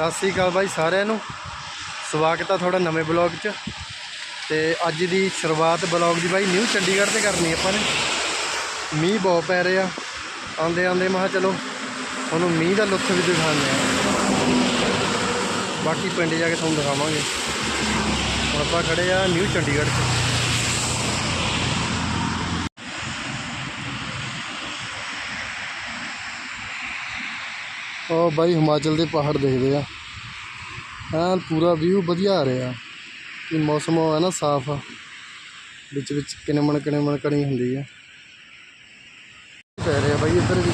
ਸਤਿ ਸ੍ਰੀ ਅਕਾਲ ਬਾਈ ਸਾਰਿਆਂ ਨੂੰ। ਸਵਾਗਤ ਆ ਤੁਹਾਡਾ ਨਵੇਂ ਬਲੌਗ 'ਚ। ਤੇ ਅੱਜ ਦੀ ਸ਼ੁਰੂਆਤ ਬਲੌਗ ਦੀ ਬਾਈ ਨਿਊ ਚੰਡੀਗੜ੍ਹ ਤੇ ਕਰਨੀ ਆਪਾਂ ਨੇ। ਮੀਂਹ ਬਹੁਤ ਪੈ ਰਿਹਾ। ਆਂਦੇ ਆਂਦੇ ਮੈਂ ਕਿਹਾ ਚਲੋ, ਤੁਹਾਨੂੰ ਮੀਂਹ ਦਾ ਲੁੱਕ ਵੀ ਦਿਖਾਉਂਦੇ ਆ। ਬਾਕੀ ਪਿੰਡ ਜਾ ਕੇ ਤੁਹਾਨੂੰ ਦਿਖਾਵਾਂਗੇ। ਹੁਣ ਆਪਾਂ ਖੜੇ ਆ ਨਿਊ ਚੰਡੀਗੜ੍ਹ 'ਚ। ਉਹ ਬਾਈ ਹਿਮਾਚਲ ਦੇ ਪਹਾੜ ਦੇਖਦੇ ਆ। ਐਨ ਪੂਰਾ ਵਿਊ ਵਧੀਆ ਆ ਰਿਹਾ। ਕਿ ਮੌਸਮ ਹੈ ਨਾ ਸਾਫ਼। ਆ ਵਿੱਚ ਵਿੱਚ ਕਿਨਮਣ ਕਿਨਮਣ ਕਣੀ ਹੁੰਦੀ ਹੈ ਪੈ ਰਿਹਾ ਬਾਈ ਇੱਧਰ ਵੀ।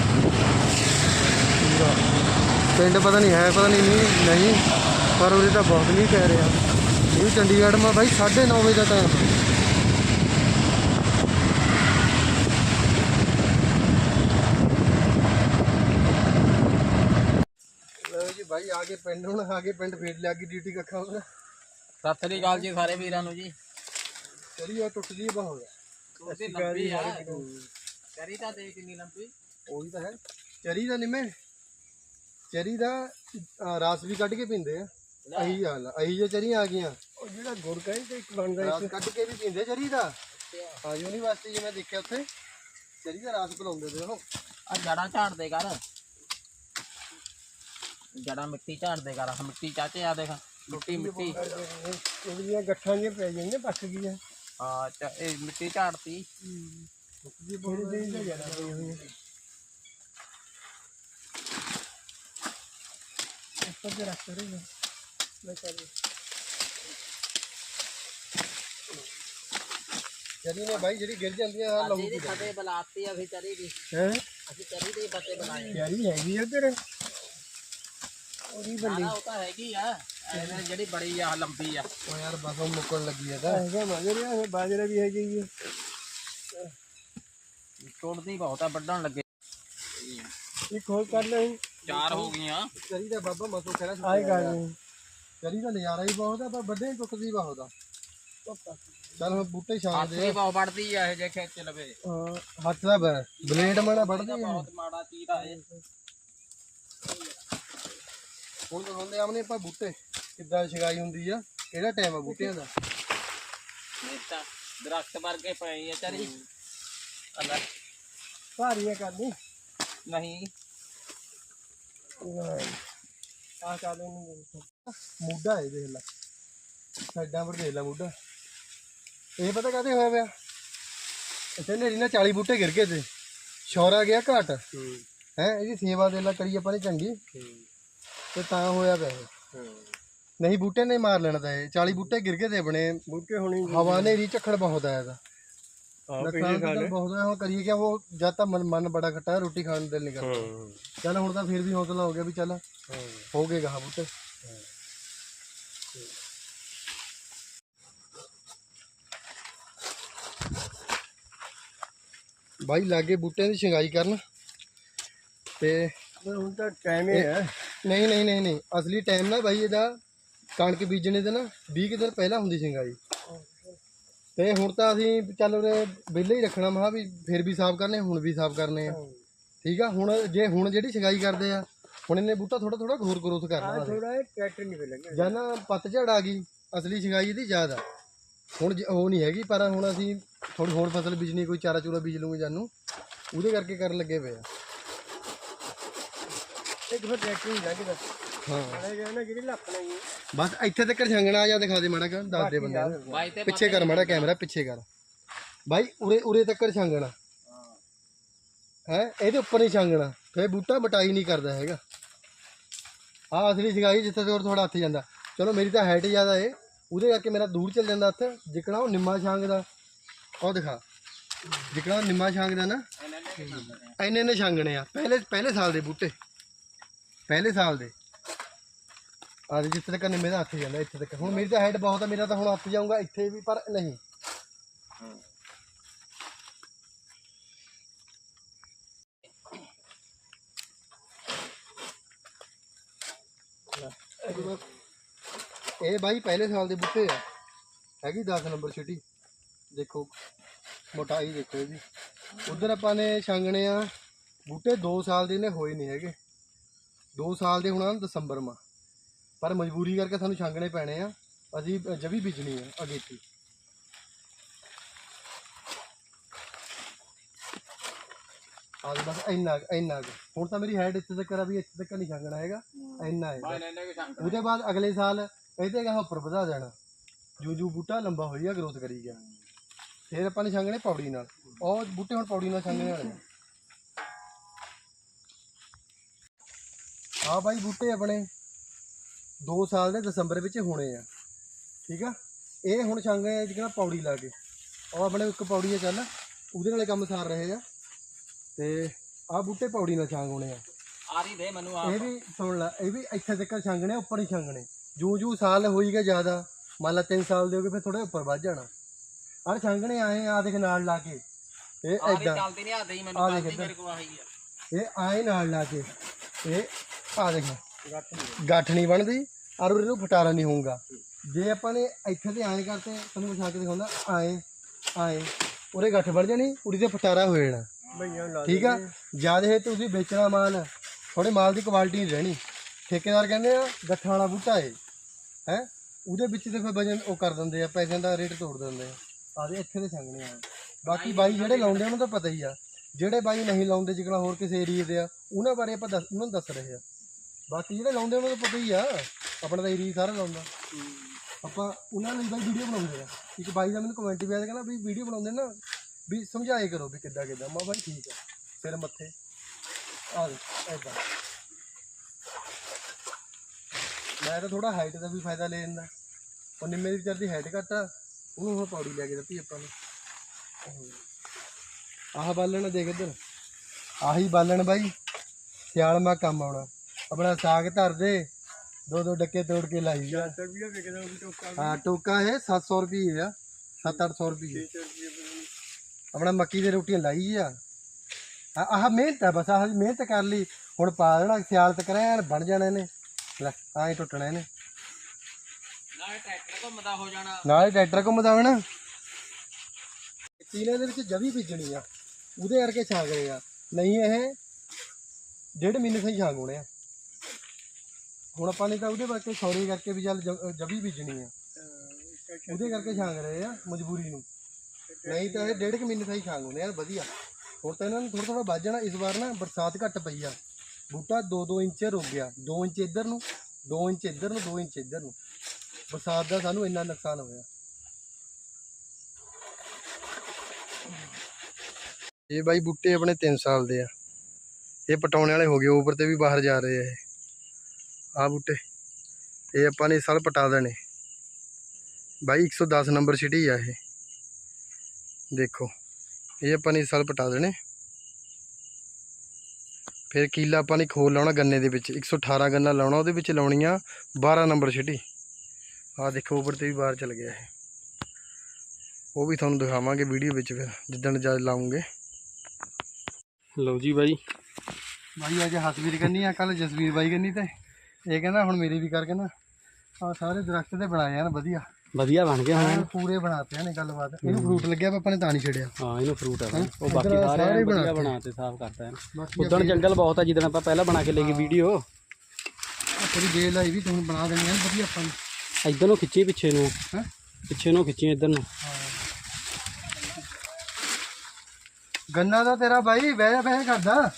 ਪਿੰਡ ਪਤਾ ਨਹੀਂ ਹੈ, ਪਤਾ ਨਹੀਂ ਨਹੀਂ ਨਹੀਂ। ਪਰ ਉਰੇ ਤਾਂ ਬਹੁਤ ਨਹੀਂ ਪੈ ਰਿਹਾ। ਇਹ ਚੰਡੀਗੜ੍ਹ ਮਾ ਬਾਈ 9:30 ਵਜੇ ਦਾ ਟਾਈਮ ਬਾਈ ਆ ਕੇ ਪਿੰਡ ਹੁਣ ਆ ਕੇ ਪਿੰਡ ਫੇਰ ਲਿਆ ਕੇ ਡਿਊਟੀ ਕੱਖਾਂ ਉਹਦਾ। ਸਤਿ ਸ੍ਰੀ ਅਕਾਲ ਜੀ ਸਾਰੇ ਵੀਰਾਂ ਨੂੰ ਜੀ। ਚੜੀ ਆ ਟੁੱਟ ਜੀ ਬਹੁਤ। ਤੁਸੀਂ ਲੰਬੀ ਆ। ਤਾਂ ਦੇ ਕਿੰਨੀ ਲੰਬੀ। ਉਹੀ ਤਾਂ ਹੈ। ਚਰੀ ਦਾ ਨਿੰਮੇ ਚਰੀ ਦਾ ਰਸ ਵੀ ਕੱਢ ਕੇ ਪੀਂਦੇ ਆ। ਅਹੀ ਹਾਲ ਆ। ਅਹੀ ਜੋ ਚਰੀਆਂ ਆ ਗਈਆਂ। ਉਹ ਜਿਹੜਾ ਗੁੜ ਕਹਿੰਦੇ ਇੱਕ ਬਣਦਾ ਰਸ ਕੱਢ ਕੇ ਵੀ ਪੀਂਦੇ ਚਰੀ ਦਾ? ਹਾਂ ਯੂਨੀਵਰਸਿਟੀ ਜਿਵੇਂ ਦੇਖਿਆ ਉੱਥੇ। ਚਰੀ ਦਾ ਰਸ ਪਿਲਾਉਂਦੇ ਤੇ ਉਹ ਆ ਜੜਾਂ ਝਾੜ ਦੇ ਕਰ। ਜੜਾਂ ਮਿੱਟੀ ਝਾੜ ਦੇ ਕਰ ਆਹ ਮਿੱਟੀ ਚਾਚੇ ਆ ਦੇਖ ਮਿੱਟੀ ਮਿੱਟੀ ਉਹਦੀਆਂ ਗੱਠਾਂ ਜਿਹੀਆਂ ਪੈ ਜਾਂਦੀਆਂ ਪੱਕ ਗਈਆਂ ਹਾਂ ਚ- ਇਹ ਮਿੱਟੀ ਝਾੜਤੀ ਜੀ ਬਹੁਤ ਦੇਰ ਦਾ ਜ਼ਿਆਦਾ ਪਈ ਹੋਈ ਹੈ ਉੱਪਰ ਤੇ ਰੱਖ ਰਹੇ ਮੈਂ ਕਰ ਚਰੀ ਨੇ ਬਾਈ ਜਿਹੜੀ ਗਿਰ ਜਾਂਦੀ ਆ ਲਹੂ ਜਿਹੜੀ ਫਤੇ ਬਲਾਤੀ ਆ ਫਿਰ ਚਰੀ ਦੀ ਹੈ ਅਸੀਂ ਚਰੀ ਦੇ ਫਤੇ ਬਣਾਏ ਯਾਰੀ ਹੈਗੀ ਉਧਰ ਉਹਦੀ ਸਾਰਾ ਉਹ ਤਾਂ ਹੈਗੀ ਆ। ਇਹ ਜਿਹੜੀ ਬੜੀ ਆ ਲੰਬੀ ਆ। ਉਹ ਯਾਰ ਬਸ ਮੁੱਕਣ ਲੱਗੀ ਆ ਤਾਂ। ਹੈਗਾ ਬਾਜਰਾ ਹੈ ਬਾਜਰਾ ਵੀ ਹੈਗੀ ਹੈ ਟੁੱਟਦੀ ਬਹੁਤ ਆ ਵੱਢਣ ਲੱਗੇ। ਇੱਕ ਹੋਰ ਕਰ ਲੈ ਚਾਰ ਹੋ ਗਈਆਂ। ਚਰੀ ਦਾ ਬਾਬਾ ਮਸੋ ਕਹਿੰਦਾ ਆਏਗਾ ਚਰੀ ਦਾ ਨਜ਼ਾਰਾ ਹੀ ਬਹੁਤ ਆ ਪਰ ਵੱਡੇ ਟੁੱਟਦੀ ਬਹੁਤ ਆ ਚੱਲ ਹੁਣ ਬੂਟੇ ਛਾਂ ਹੱਥ ਦੇ। ਬਹੁਤ ਵੱਢਦੀ ਆ ਇਹ ਜੇ ਖੇਤ ਚ ਲਵੇ। ਹੱਥ ਦਾ ਬਲੇਡ ਮਾੜਾ ਵੱਢਦੇ ਬਹੁਤ ਮਾੜਾ ਚੀਜ਼ ਆ ਇਹ। ਹੁਣ ਦਿਖਾਉਂਦੇ ਆਮਨੇ ਆਪਾਂ ਬੂਟੇ ਕਿੱਦਾਂ ਛਗਾਈ ਹੁੰਦੀ ਆ ਕਿਹੜਾ ਟਾਈਮ ਆ ਬੂਟਿਆਂ ਦਾ? ਇਹ ਤਾਂ ਦਰਖਤ ਵਰਗੇ ਪਏ ਆ ਚਰੀ। ਅੰਦਰ ਭਾਰੀਆਂ ਕਰਨੀ ਨਹੀਂ। ਆ ਚੱਲ ਇਹਨੂੰ ਮੁੱਢਾ ਇਹ ਦੇਖ ਲੈ। ਸਾਈਡਾਂ ਪਰ ਦੇਖ ਲੈ ਮੁੱਢਾ। ਇਹ ਪਤਾ ਕਾਹਦੇ ਹੋਇਆ ਪਿਆ? ਇੱਥੇ ਨੇਰੀ ਨਾਲ 40 ਬੂਟੇ ਗਿਰ ਗਏ ਤੇ। ਸ਼ੌਰਾ ਗਿਆ ਘਟ। ਹੈ। ਇਹਦੀ ਸੇਵਾ ਦੇ ਲਾ ਕਰੀ ਆਪਾਂ ਨੇ ਚੰਗੀ। ਤੇ ਤਾਂ ਹੋਇਆ ਪਿਆ ਇਹ। ਨਹੀਂ ਬੂਟੇ ਨੇ ਮਾਰ ਲੈਣਾ ਤਾਂ ਇਹ। 40 ਬੂਟੇ ਗਿਰ ਗਏ ਤੇ ਆਪਣੇ ਬੂਟੇ ਹੋਣੀ ਹਵਾ ਨੇਰੀ ਝੱਖੜ ਬਹੁਤ ਆਇਆ ਦਾ ਨੁਕਸਾਨ ਤਾਂ ਚੱਲ ਬਹੁਤ ਹੋਇਆ ਹੁਣ ਕਰੀਏ ਕਿ ਉਹ ਜਦ ਤਾਂ ਮਨ ਮਨ ਬੜਾ ਖੱਟਾ ਹੈ, ਰੋਟੀ ਖਾਣ ਨੂੰ ਦਿਲ ਨਹੀਂ ਕਰਦਾ। ਚੱਲ ਹੁਣ ਤਾਂ ਫਿਰ ਵੀ ਹੌਸਲਾ ਹੋ ਗਿਆ ਵੀ ਚੱਲ ਹੋ। ਗਏ ਗਾ ਬੂਟੇ। ਬਾਈ ਲਾਗੇ ਬੂਟਿਆਂ ਦੀ ਛੰਗਾਈ ਕਰਨ। ਤੇ ਹੁਣ ਤਾਂ ਟਾਈਮ ਹੀ ਹੈ। ਨਹੀਂ ਨਹੀਂ ਨਹੀਂ ਨਹੀਂ। ਅਸਲੀ ਟਾਈਮ ਨਾ ਬਾਈ ਇਹਦਾ ਕਣਕ ਬੀਜਣੇ ਦੇ ਨਾ 20 ਕੁ ਦਿਨ ਪਹਿਲਾਂ ਹੁੰਦੀ ਛੰਗਾਈ ਤੇ ਹੁਣ ਤਾਂ ਅਸੀਂ ਚੱਲ ਉਰੇ ਵਿਹਲੇ ਹੀ ਰੱਖਣਾ ਮਹਾ ਵੀ ਫਿਰ ਵੀ ਸਾਫ਼ ਕਰਨੇ ਹੁਣ ਵੀ ਸਾਫ਼ ਕਰਨੇ ਆ। ਠੀਕ ਆ ਹੁਣ ਜੇ ਹੁਣ ਜਿਹੜੀ ਛੰਗਾਈ ਕਰਦੇ ਆ ਹੁਣ ਇਹਨੇ ਬੂਟਾ ਥੋੜਾ ਥੋੜਾ ਹੋਰ ਗਰੋਥ ਕਰਨਾ ਥੋੜਾ ਇਹ ਟਰੈਕਟਰ ਨਹੀਂ ਲੱਗਣਾ ਜਾਂ ਨਾ ਪੱਤਝੜ ਆ ਗਈ ਅਸਲੀ ਛੰਗਾਈ ਇਹਦੀ ਜ਼ਿਆਦਾ। ਹੁਣ ਉਹ ਨਹੀਂ ਹੈਗੀ ਪਰ ਹੁਣ ਅਸੀਂ ਥੋੜੀ ਹੋਰ ਫਸਲ ਬੀਜਣੀ ਕੋਈ ਚਾਰਾ ਚੂਰਾ ਬੀਜ ਲੂਗੇ ਜਾਨੂੰ ਉਹਦੇ ਕਰਕੇ ਕਰਨ ਲੱਗੇ ਪਏ ਆ। ਇੱਕ ਫਿਰ ਟਰੈਕਟਰ ਨਹੀਂ ਲੱਗਦਾ ਹਾਂ। ਇਹ ਨਾ ਜਿਹੜੀ ਲੱਪਣਾ ਹੀ ਬਸ ਇੱਥੇ ਤੱਕ ਛੰਗਣਾ ਆ ਜਾ ਦਿਖਾ ਦੇ ਮਾੜਾ ਕਰ ਦੱਸ ਦੇ ਬੰਦੇ ਨੂੰ। ਬਾਈ ਤੇ ਪਿੱਛੇ ਕਰ ਮਾੜਾ ਕੈਮਰਾ ਪਿੱਛੇ ਕਰ। ਬਾਈ ਉਰੇ ਉਰੇ ਤੱਕ ਛਾਂਗਣਾ ਹੈ ਇਹਦੇ ਉੱਪਰ ਨਹੀਂ ਛਾਂਗਣਾ ਫੇਰ ਬੂਟਾ ਮਟਾਈ ਨਹੀਂ ਕਰਦਾ ਹੈਗਾ। ਆ ਅਸਲੀ ਸਿਗਾਈ ਜਿੱਥੇ ਤੋੜ ਥੋੜਾ ਹੱਥ ਜਾਂਦਾ। ਚਲੋ ਮੇਰੀ ਤਾਂ ਹਾਈਟ ਜ਼ਿਆਦਾ ਏ। ਉਹਦੇ ਕਰਕੇ ਮੇਰਾ ਦੂਰ ਚੱਲ ਜਾਂਦਾ ਹੱਥ। ਜਿਕਣਾ ਉਹ ਨਿੰਮਾ ਛਾਂਗਦਾ ਉਹ ਦਿਖਾ। ਜਿਕਣਾ ਉਹ ਨਿੰਮਾ ਛਾਂਗਦਾ ਨਾ। ਇੰਨੇ ਨੇ ਛਾਂਗਣੇ ਆ। ਪਹਿਲੇ ਪਹਿਲੇ ਸਾਲ ਦੇ ਬੂਟੇ। ਪਹਿਲੇ ਸਾਲ ਦੇ। ਆ ਦੇ ਜਿੱਥੇ ਤੱਕ ਨਿੰਮੇ ਦਾ ਹੱਥ ਜਾਂਦਾ, ਇੱਥੇ ਤੱਕ। ਹੁਣ ਮੇਰੀ ਤਾਂ ਹੈਡ ਬਹੁਤ ਆ, ਮੇਰਾ ਤਾਂ ਹੁਣ ਹੱਥ ਜਾਊਗਾ, ਇੱਥੇ ਵੀ, ਪਰ ਨਹੀਂ। ਇਹ ਬਾਈ ਪਹਿਲੇ ਸਾਲ ਦੇ ਬੂਟੇ ਆ। ਹੈਗੀ 10 ਨੰਬਰ ਛਿਟੀ। ਦੇਖੋ, ਮੋਟਾਈ ਦੇਖੋ ਇਹਦੀ। ਉਧਰ ਆਪਾਂ ਨੇ ਛਾਂਗਣੇ ਆ। ਬੂਟੇ 2 ਸਾਲ ਦੇ ਨੇ, ਹੋਏ ਨਹੀਂ ਹੈਗੇ। 2 ਸਾਲ ਦੇ ਹੁਣ ਦਸੰਬਰ ਮਾ। ਪਰ ਮਜਬੂਰੀ ਕਰਕੇ ਸਾਨੂੰ ਛਾਂਗਣੇ ਪੈਣੇ ਆ। ਅਸੀਂ ਜਵੀ ਬੀਜਣੀ ਆ ਅਗੇਤੀ ਆਜ ਬਸ ਇੰਨਾ ਇੰਨਾ। ਹੁਣ ਤਾਂ ਮੇਰੀ ਹਾਈਟ ਇੱਥੇ ਤੱਕ ਆ ਵੀ ਇੱਥੇ ਤੱਕ ਨਹੀਂ ਛਾਂਗਣਾ ਹੈਗਾ। ਇੰਨਾ ਹੈ ਉਹਦੇ ਬਾਅਦ ਅਗਲੇ ਸਾਲ ਇਹਦੇ ਗਾ ਉੱਪਰ ਵਧਾ ਜਾਣਾ ਜੂ ਜੂ ਬੂਟਾ ਲੰਬਾ ਹੋਈ ਗਿਆ ਗਰੋਥ ਕਰੀ ਗਿਆ। ਫਿਰ ਆਪਾਂ ਨੇ ਛਾਂਗਣੇ ਪੌੜੀ ਨਾਲ। ਉਹ ਬੂਟੇ ਹੁਣ ਪੌੜੀ ਨਾਲ ਛਾਂਗਣੇ ਵਾਲੇ ਆ ਬਾਈ ਬੂਟੇ ਆਪਣੇ 2 ਸਾਲ ਦੇ ਦਸੰਬਰ ਵਿੱਚ ਹੋਣੇ ਆ। ਠੀਕ ਆ? ਇਹ ਹੁਣ ਛਾਂਗਣੇ ਆ ਜਿਹੜਾ ਪੌੜੀ ਲਾ ਕੇ। ਉਹ ਆਪਣੇ ਇੱਕ ਪੌੜੀ ਆ ਚੱਲ ਉਹਦੇ ਨਾਲੇ ਕੰਮ ਸਾਰ ਰਹੇ ਆ। ਤੇ ਆਹ ਬੂਟੇ ਪੌੜੀ ਨਾਲ ਛਾਂਗ ਹੋਣੇ ਆ। ਆਰੀ ਦੇ ਮੈਨੂੰ ਆ ਇਹ ਵੀ ਸੁਣ ਲੈ ਇਹ ਵੀ ਇੱਥੇ ਤੱਕ ਛਾਂਗਣੇ ਆ, ਉੱਪਰ ਹੀ ਛਾਂਗਣੇ। ਜੂ ਜੂ ਸਾਲ ਹੋਈਗਾ ਜ਼ਿਆਦਾ। ਮੰਨ ਲਾ 3 ਸਾਲ ਦੇ ਹੋ ਗਏ ਫਿਰ ਥੋੜੇ ਉੱਪਰ ਵੱਧ ਜਾਣਾ। ਆਹ ਛਾਂਗਣੇ ਆਏ ਆ ਦੇਖ ਨਾਲ ਲਾ ਕੇ। ਇਹ ਆਰੀ ਐਦਾਂ ਚੱਲਦੀ ਨਹੀਂ ਆਦੇ ਹੀ ਆ ਮੈਨੂੰ ਦੇਖ ਚੱਲਦੀ ਇੱਧਰ। ਮੇਰੇ ਕੋਲ ਆਹੀ ਆ। ਇਹ ਆਏ ਨਾਲ ਲਾ ਕੇ। ਇਹ ਆ ਦੇਖ ਗੱਠ ਨਹੀਂ ਬਣਦੀ ਔਰ ਇਹਨੂੰ ਫਟਾਰਾ ਨਹੀਂ ਹੋਊਗਾ। ਜੇ ਆਪਾਂ ਨੇ ਇੱਥੇ ਤੇ ਆਏ ਕਰਤੇ ਤੁਹਾਨੂੰ ਵਿਛਾ ਕੇ ਦਿਖਾਉਂਦਾ ਆਏ ਆਏ ਉਹਦੇ ਗੱਠ ਬਣ ਜਾਣੀ ਉੜੀ ਤੇ ਫਟਾਰਾ ਹੋ ਜਾਣਾ। ਠੀਕ ਆ? ਜਦ ਇਹ ਤੁਸੀਂ ਵੇਚਣਾ ਮਾਲ ਥੋੜੇ ਮਾਲ ਦੀ ਕੁਆਲਿਟੀ ਨਹੀਂ ਰਹਿਣੀ। ਠੇਕੇਦਾਰ ਕਹਿੰਦੇ ਆ ਗੱਠਾਂ ਵਾਲਾ ਬੂਟਾ ਏ। ਹੈ? ਉਹਦੇ ਵਿੱਚ ਤੇ ਫਿਰ ਵਜਨ ਉਹ ਕਰ ਦਿੰਦੇ ਆ ਪੈਸਿਆਂ ਦਾ ਰੇਟ ਤੋੜ ਦਿੰਦੇ ਆ। ਆਦੇ ਇੱਥੇ ਦੇ ਸੰਗਣੇ ਆ। ਬਾਕੀ ਬਾਈ ਜਿਹੜੇ ਲਾਉਂਦੇ ਉਹਨਾਂ ਦਾ ਪਤਾ ਹੀ ਆ। ਜਿਹੜੇ ਬਾਈ ਨਹੀਂ ਲਾਉਂਦੇ ਜਿਕਣਾ ਹੋਰ ਕਿਸੇ ਏਰੀਏ ਦੇ ਆ ਉਹਨਾਂ ਬਾਰੇ ਆਪਾਂ ਦੱਸ ਉਹਨਾਂ ਨੂੰ ਦੱਸ ਰਹੇ ਆ। ਬਾਕੀ ਜਿਹੜੇ ਲਾਉਂਦੇ ਉਹਨਾਂ ਦਾ ਪਤਾ ਹੀ ਆ। ਆਪਣਾ ਤਾਂ ਏਰੀਆ ਸਾਰਾ ਲਾਉਂਦਾ। ਆਪਾਂ ਉਹਨਾਂ ਲਈ ਬਾਈ ਵੀਡੀਓ ਬਣਾਉਂਦੇ ਆ। ਇੱਕ ਬਾਈ ਦਾ ਮੈਨੂੰ ਕਮੈਂਟ ਵੀ ਆਇਆ, ਕਹਿੰਦਾ ਵੀ ਵੀਡੀਓ ਬਣਾਉਂਦੇ ਨਾ, ਵੀ ਸਮਝਾਏ ਕਰੋ ਵੀ ਕਿੱਦਾਂ ਕਿੱਦਾਂ। ਮੈਂ ਬਾਈ ਠੀਕ ਆ, ਸਿਰ ਮੱਥੇ। ਆ ਐਦਾਂ ਮੈਂ ਤਾਂ ਥੋੜਾ ਹਾਈਟ ਦਾ ਵੀ ਫਾਇਦਾ ਲੈ ਲੈਂਦਾ। ਉਹ ਨਿੰਮੇ ਦੀ ਵਿਚਾਰ ਦੀ ਹਾਈਟ ਘੱਟ ਆ, ਉਹਨੂੰ ਹੁਣ ਪੌੜੀ ਲੈ ਕੇ ਦਿੱਤੀ ਆਪਾਂ ਨੂੰ। ਆਹ ਬਾਲਣ ਦੇਖ ਇੱਧਰ। ਆਹੀ ਬਾਲਣ ਬਾਈ, ਸਿਆਲ ਮਾ ਕੰਮ ਆਉਣਾ। ਆਪਣਾ ਸਾਗ ਧਰ ਦੇ ਦੋ ਦੋ ਡੱਕੇ ਤੋੜ ਕੇ ਲਾਈ ਜਾ ਹਾਂ ਟੋਕਾ ਇਹ 700 ਰੁਪਏ ਆ 7-800 ਰੁਪਏ। ਆਪਣਾ ਮੱਕੀ ਦੀ ਰੋਟੀਆਂ ਲਾਈ ਆ। ਆਹ ਆਹ ਮਿਹਨਤ ਆ ਬਸ ਆਹ ਮਿਹਨਤ ਕਰ ਲਈ। ਹੁਣ ਪਾ ਦੇਣਾ ਸਿਆਲ ਤੱਕ ਐਨ ਬਣ ਜਾਣੇ ਨੇ ਲੈ ਤਾਂ ਹੀ ਟੁੱਟਣੇ ਨੇ ਨਾ ਟਰੈਕਟਰ ਘੁੰਮਦਾ ਹੋ ਜਾਣਾ। ਨਾਲੇ ਟਰੈਕਟਰ ਘੁੰਮਦਾ ਨਾ ਤੀਨੇ ਦੇ ਵਿੱਚ ਜਵੀ ਬੀਜਣੀ ਆ। ਉਹਦੇ ਕਰਕੇ ਛਾਂਗ ਰਹੇ ਆ। ਨਹੀਂ ਇਹ ਡੇਢ ਮਹੀਨੇ ਸਹੀ ਛਾਂਗ ਹੋਣੇ ਆ। ਹੁਣ ਆਪਾਂ ਨੇ ਤਾਂ ਉਹਦੇ ਕਰਕੇ ਸੌਰੀ ਕਰਕੇ ਵੀ ਚੱਲ ਜ- ਜਵੀ ਬੀਜਣੀ ਆ। ਉਹਦੇ ਕਰਕੇ ਛਾਂਗ ਰਹੇ ਆ ਮਜਬੂਰੀ ਨੂੰ। ਨਹੀਂ ਤਾਂ ਇਹ ਡੇਢ ਕੁ ਮਹੀਨੇ ਸਹੀ ਛਾਂਗ ਹੋਣੇ ਆ, ਵਧੀਆ। ਹੁਣ ਤਾਂ ਇਹਨਾਂ ਨੂੰ ਥੋੜਾ ਥੋੜਾ ਵੱਧ ਜਾਣਾ, ਇਸ ਵਾਰ ਨਾ ਬਰਸਾਤ ਘੱਟ ਪਈ ਆ। ਬੂਟਾ 2-2 ਇੰਚ ਰੁਕ ਗਿਆ 2 ਇੰਚ ਇੱਧਰ ਨੂੰ 2 ਇੰਚ ਇੱਧਰ ਨੂੰ 2 ਇੰਚ ਇੱਧਰ ਨੂੰ। ਬਰਸਾਤ ਦਾ ਸਾਨੂੰ ਇੰਨਾ ਨੁਕਸਾਨ ਹੋਇਆ। ਇਹ ਬਾਈ ਬੂਟੇ ਆਪਣੇ 3 ਸਾਲ ਦੇ ਆ। ਇਹ ਪਟਾਉਣੇ ਵਾਲੇ ਹੋ ਗਏ ਉੱਪਰ ਤੇ ਵੀ ਬਾਹਰ ਜਾ ਰਹੇ ਆ ਇਹ। ਆ ਬੂਟੇ। ਇਹ ਆਪਾਂ ਨੇ ਸਾਲ ਪਟਾ ਦੇਣੇ। ਬਾਈ 110 ਨੰਬਰ ਸਿਟੀ ਆ ਇਹ। ਦੇਖੋ ਇਹ ਆਪਾਂ ਨੇ ਸਾਲ ਪਟਾ ਦੇਣੇ। ਫਿਰ ਕੀਲਾ ਆਪਾਂ ਨੇ ਖੋਲ ਲਾਉਣਾ ਗੰਨੇ ਦੇ ਵਿੱਚ। 118 ਗੰਨਾ ਲਾਉਣਾ ਉਹਦੇ ਵਿੱਚ ਲਾਉਣੀਆਂ 12 ਨੰਬਰ ਸਿਟੀ। ਆ ਦੇਖੋ ਉੱਪਰ ਤੇ ਵੀ ਬਾਹਰ ਚਲ ਗਿਆ ਇਹ। ਉਹ ਵੀ ਤੁਹਾਨੂੰ ਦਿਖਾਵਾਂਗੇ ਵੀਡੀਓ ਵਿੱਚ ਫਿਰ ਜਿੱਦਣ ਜਦ ਲਾਉਂਗੇ। ਲਓ ਜੀ ਬਾਈ। ਬਾਈ ਅੱਜ ਹਸਵੀਰ ਕਰਨੀ ਆ ਕੱਲ ਜਸਵੀਰ ਬਾਈ ਕਰਨੀ ਤੇ। ਇਹ ਕਹਿੰਦਾ ਹੁਣ ਮੇਰੀ ਵੀ ਕਰਕੇ ਨਾ ਆ ਸਾਰੇ ਦਰਖਤ ਤੇ ਬਣਾਏ ਆ ਵਧੀਆ। ਵਧੀਆ ਬਣ ਗਿਆ ਹੁਣ। ਐਨ ਪੂਰੇ ਬਣਾਤੇ ਨੇ ਗੱਲਬਾਤ। ਇਹਨੂੰ ਫਰੂਟ ਲੱਗਿਆ ਆਪਾਂ ਨੇ ਤਾਂ ਨਹੀਂ ਛੱਡਿਆ। ਹਾਂ ਇਹਨੂੰ ਫਰੂਟ ਆ। ਉਹ ਬਾਕੀ ਸਾਰੇ ਵਧੀਆ ਬਣਾਤੇ। ਸਾਫ਼ ਕਰਤਾ ਹੈ ਉਦੋਂ ਜੰਗਲ ਬਹੁਤ ਆ ਜਿੱਦਣ ਆਪਾਂ ਪਹਿਲਾਂ ਬਣਾ ਕੇ ਲੈ ਗਏ ਵੀਡੀਓ। ਤੇਰੀ ਬੇਲ ਆਈ ਵੀ ਤੁਹਾਨੂੰ ਬਣਾ ਦੇਣੀ ਆ ਵਧੀਆ ਆਪਾਂ ਨੂੰ। ਇੱਧਰ ਨੂੰ ਖਿੱਚੀ ਪਿੱਛੇ ਨੂੰ। ਹੈਂ? ਪਿੱਛੇ ਨੂੰ ਖਿੱਚੀ ਇੱਧਰ ਨੂੰ। ਗੰਨਾ ਦਾ ਤੇਰਾ ਬਾਈ ਵਹਿ ਵਹਿ ਕਰਦਾ।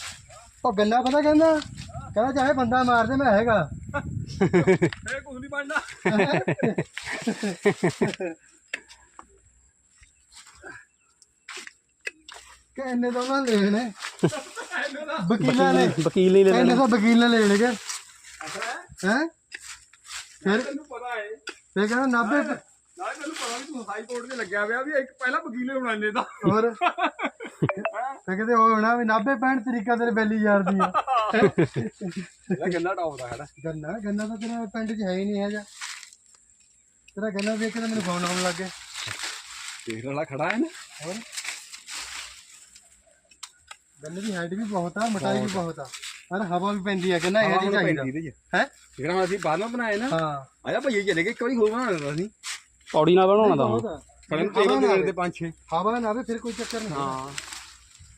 ਉਹ ਗੰਨਾ ਪਤਾ ਕਹਿੰਦਾ? ਕਹਿੰਦਾ ਚਾਹੇ ਬੰਦਾ ਮਾਰ ਦੇ ਮੈਂ ਹੈਗਾ। ਫੇਰ ਕੁਝ ਨਹੀਂ ਬਣਨਾ। ਕਿ ਇੰਨੇ ਤਾਂ ਉਹਨਾਂ ਨੇ ਲੈਣੇ ਵਕੀਲਾਂ ਨੇ। ਵਕੀਲ ਨਹੀਂ ਇੰਨੇ ਲੈਣਾ। ਤਾਂ ਵਕੀਲ ਨੇ ਲੈਣਗੇ ਹੈ? ਫਿਰ? ਤੈਨੂੰ ਪਤਾ ਹੈ। ਫਿਰ ਕਹਿੰਦਾ 90 ਨਾਲੇ ਮੈਨੂੰ ਪਤਾ ਵੀ ਤੂੰ ਹਾਈ ਕੋਰਟ 'ਚ ਲੱਗਿਆ ਹੋਇਆ ਵੀ ਇੱਕ ਪਹਿਲਾਂ ਵਕੀਲੇ ਬਣਾਉਂਦੇ ਦਾ ਹੋਰ? ਤੇ ਕਿਤੇ ਉਹ ਹੋਣਾ ਵੀ 90 65 ਤਰੀਕਾ ਤੇਰੇ ਬੈਲੀ ਯਾਰ ਦੀ ਆ। ਇਹ ਗੰਨਾ ਟਾਪ ਦਾ ਹੈ ਗੰਨਾ ਗੰਨਾ ਤਾਂ ਤੇਰਾ ਪਿੰਡ 'ਚ ਹੈ ਹੀ ਨਹੀਂ ਹੈਗਾ। ਤੇਰਾ ਗੰਨਾ ਵੇਖ ਕੇ ਤਾਂ ਮੈਨੂੰ ਫੋਨ ਆਉਣ ਲੱਗ ਗਿਆ। ਦੇਖ ਵਾਲਾ ਖੜਾ ਹੈ ਨਾ। ਹੋਰ? ਗੰਨੇ ਦੀ ਹਾਈਟ ਵੀ ਬਹੁਤ ਆ ਮਟਾਈ ਵੀ ਬਹੁਤ ਆ। ਪਰ ਹਵਾ ਵੀ ਪੈਂਦੀ ਆ ਕਹਿੰਦਾ ਇਹ ਜੀ ਚਾਹੀਦਾ। ਹੈ? ਜਿਹੜਾ ਹੁਣ ਅਸੀਂ ਬਾਅਦ ਵਿੱਚ ਬਣਾਏ ਨਾ। ਹਾਂ। ਆਇਆ ਭਈਏ ਚਲੇ ਗਏ ਇੱਕ ਵਾਰੀ ਹੋਰ ਬਣਾ ਦਿੰਦਾ ਸੀ। ਪੌੜੀ ਨਾਲ ਬਣਾਉਣਾ ਤਾਂ ਟੇਬਲ ਦੇ ਪੰਜ ਛੇ। ਹਵਾ ਨਾ ਆਵੇ ਫਿਰ ਕੋਈ ਚੱਕਰ ਨਹੀਂ ਹਾਂ।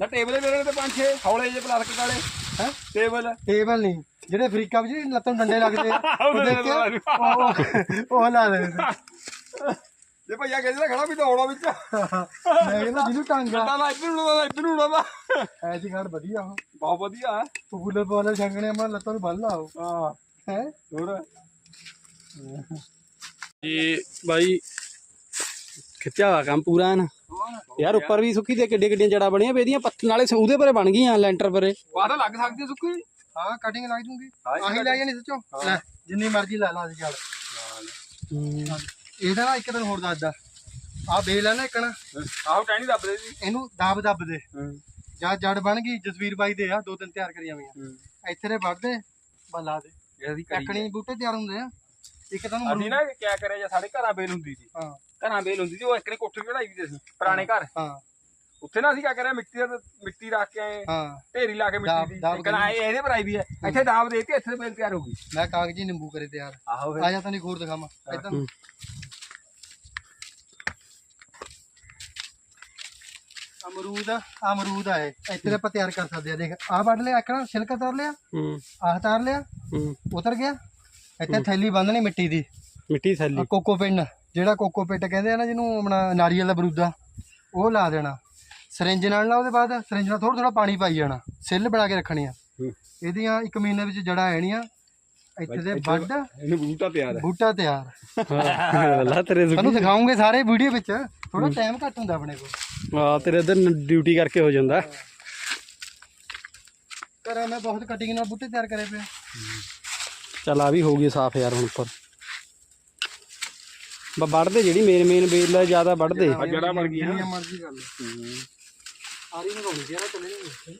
ਨਾ ਟੇਬਲ ਦੇ ਮੇਰੇ ਤੇ ਪੰਜ ਛੇ ਹੌਲੇ ਜਿਹੇ ਪਲਾਸਟਿਕ ਵਾਲੇ। ਹੈ? ਟੇਬਲ। ਟੇਬਲ ਨਹੀਂ। ਜਿਹੜੇ ਅਫਰੀਕਾ ਵਿੱਚ ਨੀ ਲੱਤਾਂ ਨੂੰ ਡੰਡੇ ਲੱਗਦੇ ਆ ਉਹ ਦੇਖਿਆ ਉਹ ਉਹ ਲਾ ਦੇ ਜੇ ਭਈਆ ਕਹਿੰਦੇ ਖੜਾ ਵੀ ਦੌੜਾ ਵਿੱਚ। ਮੈਂ ਕਹਿੰਦਾ ਜਿਹਨੂੰ ਟਾਂਗਾ ਤਾਂ ਨਾ ਇੱਧਰ ਨੂੰ ਨਾ ਇੱਧਰ ਨੂੰ ਨਾ ਐਸੀ ਗੱਲ ਵਧੀਆ ਉਹ। ਬਹੁਤ ਵਧੀਆ। ਹੈ ਪਪੂਲਰ ਪਾਉਣਾ ਛੰਗਣੇ ਮੈਂ ਲੱਤਾਂ ਨੂੰ ਬੰਨ ਲਾਓ ਹਾਂ। ਹੈ? ਹੋਰ? ਜੀ ਬਾਈ ਖਿੱਚਿਆ ਹੋਇਆ ਕੰਮ ਪੂਰਾ ਨਾ। ਯਾਰ ਉੱਪਰ ਵੀ ਸੁੱਕੀ ਤੇ ਕਿੱਡੇ ਕਿੱਡੀਆਂ ਜੜਾਂ ਬਣੀਆਂ ਇਹਦੀਆਂ ਪੱਤ ਨਾਲੇ ਉਹਦੇ ਪਰੇ ਬਣ ਗਈਆਂ ਲੈਂਟਰ ਪਰੇ। ਬਾਹਰ ਲੱਗ ਸਕਦੀ ਹੈ ਸੁੱਕੀ ਹਾਂ ਕਟਿੰਗ ਲੱਗ ਜੂਗੀ। ਆਹੀ ਲੈ ਜਾਣੀ ਸੱਚੋ। ਲੈ ਜਿੰਨੀ ਮਰਜ਼ੀ ਲੈ ਲਾ ਚੱਲ। ਇਹਦਾ ਨਾ ਇੱਕ ਦਿਨ ਹੋਰ ਦੱਸਦਾ। ਆ ਬੇਲ ਆ ਨਾ ਇੱਕ ਨਾ। ਆਹੋ ਟੈਣੀ ਦੱਬ ਦੇ ਜੀ। ਇਹਨੂੰ ਦਬ ਦਬ ਦੇ। ਜਾਂ ਜੜ ਬਣ ਗਈ ਜਸਵੀਰ ਬਾਈ ਦੇ ਆ ਦੋ ਤਿੰਨ ਤਿਆਰ ਕਰੀਆਂ ਹੋਈਆਂ। ਇੱਥੇ ਦੇ ਵੱਢਦੇ ਬੱਲਾ ਦੇ। ਇਹਦੀ ਕੱਕਣੀ ਬੂਟੇ ਤਿਆਰ ਹੁੰਦੇ ਆ। ਇੱਕ ਤਾਂ ਉਹਨੂੰ ਅਸੀਂ ਨਾ ਕਿਆ ਕਰਿਆ ਜਾਂ ਸਾਡੇ ਘਰਾਂ ਬੇਲ ਹੁੰਦੀ ਸੀ। ਹਾਂ। ਘਰਾਂ ਬੇਲ ਹੁੰਦੀ ਸੀ ਉਹ ਇੱਕ ਨੇ ਕੋਠੀ ਚੜਾਈ ਵੀ ਸੀ ਪੁਰਾਣੇ ਘਰ। ਹਾਂ। ਉੱਥੇ ਨਾ ਅਸੀਂ ਕਿਆ ਕਰਿਆ ਮਿੱਟੀ ਦਾ ਮਿੱਟੀ ਰੱਖ ਕੇ ਆਏ ਹਾਂ। ਢੇਰੀ ਲਾ ਕੇ ਮਿੱਟੀ ਦੀ। ਇੱਕ ਨਾ ਇਹ ਇਹਦੇ ਪਰ ਆਈ ਵੀ ਹੈ। ਇੱਥੇ ਦਾਬ ਦੇ ਕੇ ਇੱਥੇ ਬੇਲ ਤਿਆਰ ਹੋ ਗਈ। ਮੈਂ ਕਾਗਜ਼ੀ ਨਿੰਬੂ ਕਰੇ ਤਿਆਰ। ਆਹੋ ਆ ਜਾ ਤੈਨੂੰ ਹੋਰ ਦਿਖਾਵਾਂ। ਇਦਾਂ ਅਮਰੂਦ ਅਮਰੂਦ ਆ ਇਹ। ਇੱਥੇ ਤਾਂ ਆਪਾਂ ਤਿਆਰ ਕਰ ਸਕਦੇ ਆ। ਦੇਖ ਆਹ ਵੱਢ ਲਿਆ ਆਕਣਾ ਛਿਲਕਾ ਤਾਰ ਲਿਆ। ਹੂੰ। ਆਹ ਤਾਰ ਲਿਆ। ਹੂੰ। ਉਤਰ ਗਿਆ। ਇੱਥੇ ਥੈਲੀ ਬੰਨਣੀ ਮਿੱਟੀ ਦੀ। ਮਿੱਟੀ ਥੈਲੀ। ਕੋਕੋ ਪਿੰਨ ਜਿਹੜਾ ਕੋਕੋ ਪਿੱਟ ਕਹਿੰਦੇ ਆ ਨਾ ਜਿਹਨੂੰ ਆਪਣਾ ਨਾਰੀਅਲ ਦਾ ਬਰੂਦਾ ਉਹ ਲਾ ਦੇਣਾ। ਸਰਿੰਜ ਨਾਲ ਨਾ ਉਹਦੇ ਬਾਅਦ ਸਰਿੰਜ ਨਾਲ ਥੋੜਾ ਥੋੜਾ ਪਾਣੀ ਪਾਈ ਜਾਣਾ ਸਿੱਲ ਬਣਾ ਕੇ ਰੱਖਣੀ ਆ। ਇਹਦੀਆਂ ਇੱਕ ਮਹੀਨੇ ਵਿੱਚ ਜੜਾਂ ਆਣੀਆਂ ਇੱਥੇ ਦੇ ਵੱਢ ਇਹਨੂੰ ਬੂਟਾ ਤਿਆਰ ਹੈ। ਬੂਟਾ ਤਿਆਰ। ਅੱਲਾ ਤੇਰੇ ਤੁਹਾਨੂੰ ਦਿਖਾਉਂਗੇ ਸਾਰੇ ਵੀਡੀਓ ਵਿੱਚ ਥੋੜਾ ਟਾਈਮ ਘੱਟ ਹੁੰਦਾ ਆਪਣੇ ਕੋਲ। ਆ ਤੇਰੇ ਇਧਰ ਡਿਊਟੀ ਕਰਕੇ ਹੋ ਜਾਂਦਾ। ਘਰਾਂ ਮੈਂ ਬਹੁਤ ਕਟਿੰਗ ਨਾਲ ਬੂਟੇ ਤਿਆਰ ਕਰੇ ਪਏ ਚੱਲ ਆ ਵੀ ਹੋ ਗਈ ਸਾਫ਼ ਯਾਰ ਹੁਣ ਉੱਪਰ। ਬਾ ਵੱਢਦੇ ਜਿਹੜੀ ਮੇਨ ਮੇਨ ਬੇਲ ਆ ਜ਼ਿਆਦਾ ਵੱਢਦੇ। ਜੜਾਂ ਬਣ ਗਈਆਂ ਜਿੰਨੀਆਂ ਮਰਜ਼ੀ ਕਰ ਲਓ। ਆਰੀ ਲਗਾਉਣੀ ਸੀ ਯਾਰ ਚੱਲੇ ਨਹੀਂ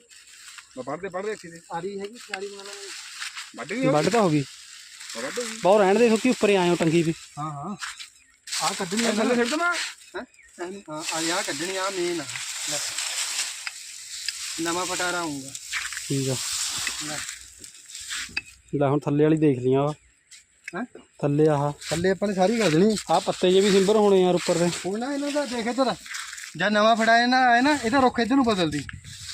ਮੈਂ ਪੜਦੇ ਪੜਦੇ ਇੱਥੇ ਦੇ ਆਰੀ ਹੈਗੀ ਆਰੀ ਬਣਾਉਣਾ ਵੱਢ ਨਹੀਂ ਵੱਢ ਤਾਂ ਹੋ ਗਈ। ਵੱਢ ਹੋ ਗਈ। ਬਹੁਤ ਰਹਿਣ ਦੇ ਕਿਉਂਕਿ ਉੱਪਰ ਹੀ ਆਇਓ ਟੰਗੀ ਵੀ। ਹਾਂ ਹਾਂ। ਆ ਕੱਢਣੀ ਆ ਥੱਲੇ ਸਿੱਟ ਦਮਾ ਹੈਂ? ਹਾਂ ਆ ਯਾ ਕੱਢਣੀ ਆ ਮੇਨ ਨਵਾਂ ਪਟਾਰਾ ਆਉਂਗਾ ਠੀਕ ਆ। ਲੈ। ਲੈ ਹੁਣ ਥੱਲੇ ਵਾਲੀ ਦੇਖ ਲੀਆਂ ਵਾ। ਹੈ? ਥੱਲੇ ਆਹ। ਥੱਲੇ ਆਪਾਂ ਨੇ ਸਾਰੀ ਕਰ ਦੇਣੀ। ਆ ਪੱਤੇ ਜੇ ਵੀ ਸਿੰਬਰ ਹੋਣੇ ਯਾਰ ਉੱਪਰ ਦੇ। ਉਹ ਨਾ ਇਹਨਾਂ ਦਾ ਦੇਖ ਇੱਧਰ। ਜਦ ਨਵਾਂ ਫੜਾਇਆ ਨਾ ਆਇਆ ਨਾ ਇਹਦਾ ਰੁੱਖ ਇੱਧਰ ਨੂੰ ਬਦਲਦੀ।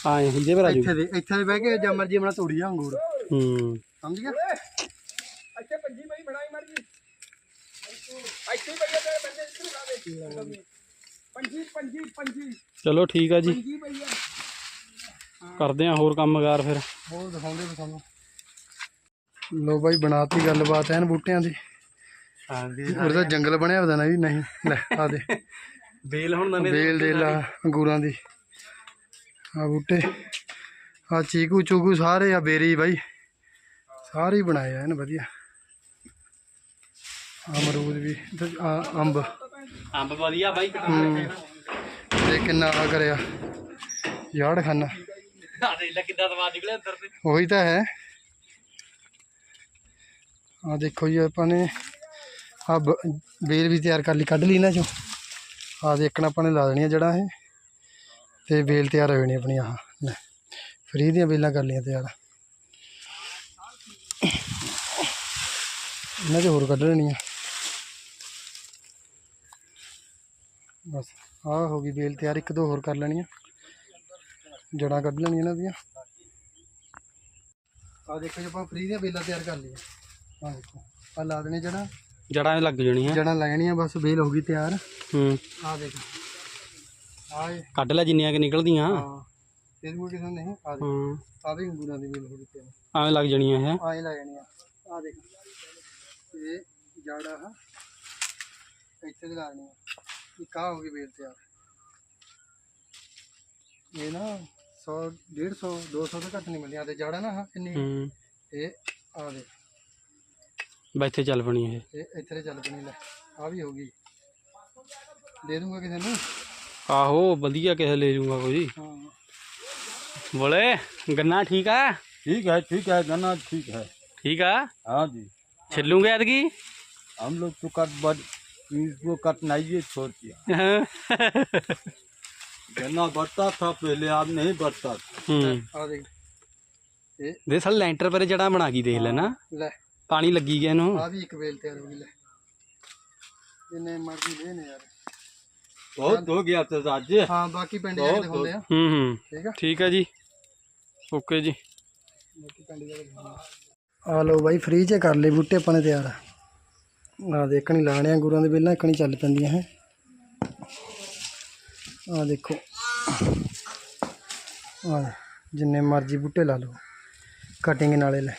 ਆਏ ਹੁੰਦੇ ਪਰ ਆਜੂ ਇੱਥੇ ਦੇ ਇੱਥੇ ਦੇ ਬਹਿ ਕੇ ਜਾਂ ਮਰਜ਼ੀ ਆਪਣਾ ਤੋੜੀ ਜਾ ਅੰਗੂਰ। ਹੂੰ। ਸਮਝ ਗਿਆ? ਜੀ ਚਲੋ ਠੀਕ ਆ ਜੀ। ਕਰਦੇ ਆ ਹੋਰ ਕੰਮਕਾਰ ਫਿਰ। ਹੋਰ ਦਿਖਾਉਂਦੇ ਵੀ ਤੁਹਾਨੂੰ। ਲੋ ਬਾਈ ਬਣਾਤੀ ਗੱਲਬਾਤ ਐਨ ਬੂਟਿਆਂ ਦੀ। ਹਾਂਜੀ ਉਹਦਾ ਜੰਗਲ ਬਣਿਆ ਹੋਦਾ ਨਾ ਵੀ ਨਹੀਂ ਲੈ ਆ ਦੇ। ਬੇਲ ਹੁਣ ਨਵੇਂ ਬੇਲ ਦੇ ਲਾ ਅੰਗੂਰਾਂ ਦੀ। ਆ ਬੂਟੇ ਆ ਚੀਕੂ ਚੂਕੂ ਸਾਰੇ ਆ ਬੇਰੀ ਬਾਈ। ਸਾਰੇ ਬਣਾਏ ਐਨ ਵਧੀਆ। ਅਮਰੂਦ ਵੀ ਆ ਅੰਬ। ਅੰਬ ਵਧੀਆ ਬਾਈ। ਤੇ ਕਿੰਨਾ ਆ ਕਰਿਆ? ਯਾੜ ਖਾਨਾ। ਆ ਦੇ ਲੈ ਕਿੱਦਾਂ ਦਵਾ ਨਿਕਲੇ ਅੰਦਰ ਤੇ। ਉਹੀ ਤਾਂ ਹੈ। ਆ ਦੇਖੋ ਜੀ, ਆਪਾਂ ਨੇ ਆ ਬੇਲ ਵੀ ਤਿਆਰ ਕਰ ਲਈ, ਕੱਢ ਲਈ ਨਾ ਚੋਂ। ਆ ਦੇਖਣਾ ਆਪਾਂ ਨੇ ਲਾ ਦੇਣੀਆਂ ਜੜਾਂ ਇਹ। ਤੇ ਬੇਲ ਤਿਆਰ ਹੋ ਜਾਣੀ ਆਪਣੀ ਆਹ ਫਰੀ ਦੀਆਂ ਬੇਲਾਂ ਕਰ ਲਈਆਂ ਤਿਆਰ। ਇਹਨਾਂ 'ਚ ਹੋਰ ਕੱਢ ਲੈਣੀਆਂ। ਬਸ, ਆਹ ਹੋ ਗਈ ਬੇਲ ਤਿਆਰ, ਇੱਕ ਦੋ ਹੋਰ ਕਰ ਲੈਣੀਆਂ। ਜੜਾਂ ਕੱਢ ਲੈਣੀਆਂ ਇਹਨਾਂ ਦੀਆਂ। ਆ ਦੇਖੋ ਜੀ, ਆਪਾਂ ਫਰੀ ਦੀਆਂ ਬੇਲਾਂ ਤਿਆਰ ਕਰ ਲਈਆਂ। ਆ ਦੇਖੋ। ਆ ਲਾ ਦੇਣੇ ਜੜਾਂ ਜੜਾਂ ਲੱਗ ਜਾਣੀਆਂ। ਜੜਾਂ ਲੈਣੀਆਂ ਬਸ ਬੇਲ ਹੋ ਗਈ ਤਿਆਰ। ਹੂੰ। ਆ ਦੇਖ। ਆ ਇਹ। ਕੱਢ ਲੈ ਜਿੰਨੀਆਂ ਕਿ ਨਿਕਲਦੀਆਂ। ਹਾਂ। ਇਹਦੇ ਕੋਲ ਕਿਸੇ ਨੂੰ ਨਹੀਂ ਆ ਦੇਖ। ਹਾਂ। ਆ ਵੀ ਅੰਗੂਰਾਂ ਦੀ ਬੇਲ ਹੋ ਗਈ ਤਿਆਰ। ਐਵੇਂ ਲੱਗ ਜਾਣੀਆਂ ਹੈ ਆਏ ਲਾ ਜਾਣੀ ਆ ਆ ਦੇਖ। ਇਹ ਜੜ ਆ। ਇੱਥੇ ਲਗਾ ਦੇਣੀ ਆ ਇੱਕ ਆ ਹੋ ਗਈ ਬੇਲ ਤਿਆਰ। ਇਹ ਨਾ 100 150 200 ਤੋਂ ਘੱਟ ਨਹੀਂ ਮਿਲਦੀਆਂ। ਤੇ ਜੜ ਨਾ ਆਹ ਇੰਨੀ ਹੂੰ। ਇਹ ਆ ਦੇ ਬਾ ਇੱਥੇ ਚੱਲ ਪਣੀ ਇਹ ਇਹ ਇੱਥੇ ਤੇ ਚੱਲ ਪਣੀ ਲੈ ਆ ਵੀ ਹੋ ਗਈ ਦੇ ਦੂੰਗਾ ਕਿਸੇ ਨੂੰ ਆਹੋ ਵਧੀਆ ਕਿਸੇ ਲੈ ਜੂਗਾ ਕੋਈ ਹਾਂ ਬੋਲੇ ਗੰਨਾ ਠੀਕ ਆ ठीक है ठीक है गन्ना ठीक है ਠੀਕ ਆ हाँ जी ਛਿੱਲੂਗੇ ਐਤਕੀ हम लोग तो कट बड इसको कटनाइए छोड़ दिया गन्ना बढ़ता था पहले अब नहीं बढ़ता था ਹੂੰ ਆ ਦੇਖ ਇਹ ਦੇ ਸਾਲ ਲੈਂਟਰ ਪਰੇ ਜੜਾ ਬਣਾ ਗਈ ਦੇਖ ਲੈ ਨਾ ਲੈ ਪਾਣੀ ਲੱਗੀ ਗਿਆ ਇਹਨੂੰ। ਆ ਵੀ ਇੱਕ ਵੇਲ ਤਿਆਰ ਹੋ ਲੈ। ਇਹਨੇ ਮਰਦੀ ਦੇ ਨੇ ਯਾਰ। ਬਹੁਤ ਹੋ ਗਿਆ ਤੇ ਅੱਜ। ਹਾਂ ਬਾਕੀ ਪਿੰਡ ਜਿਹੜੇ ਦੇ ਹੁੰਦੇ ਆ। ਹੂੰ ਹੂੰ। ਠੀਕ ਆ? ਠੀਕ ਆ ਜੀ। ਓਕੇ ਜੀ। ਆ। ਲੋ ਬਾਈ ਫ੍ਰੀ ਚ ਕਰ ਲਈ ਬੂਟੇ ਆਪਣੇ ਤਿਆਰ। ਆ ਦੇਖਣੀ ਲਾਣੇ ਆ ਗੁਰਾਂ ਦੇ ਪਹਿਲਾਂ ਇੱਕਣੀ ਚੱਲ ਪੈਂਦੀਆਂ ਹੈ। ਆ ਦੇਖੋ। ਆ ਜਿੰਨੇ ਮਰਜ਼ੀ ਬੂਟੇ ਲਾ ਲਓ। ਕਟਿੰਗ ਨਾਲੇ ਲੈ।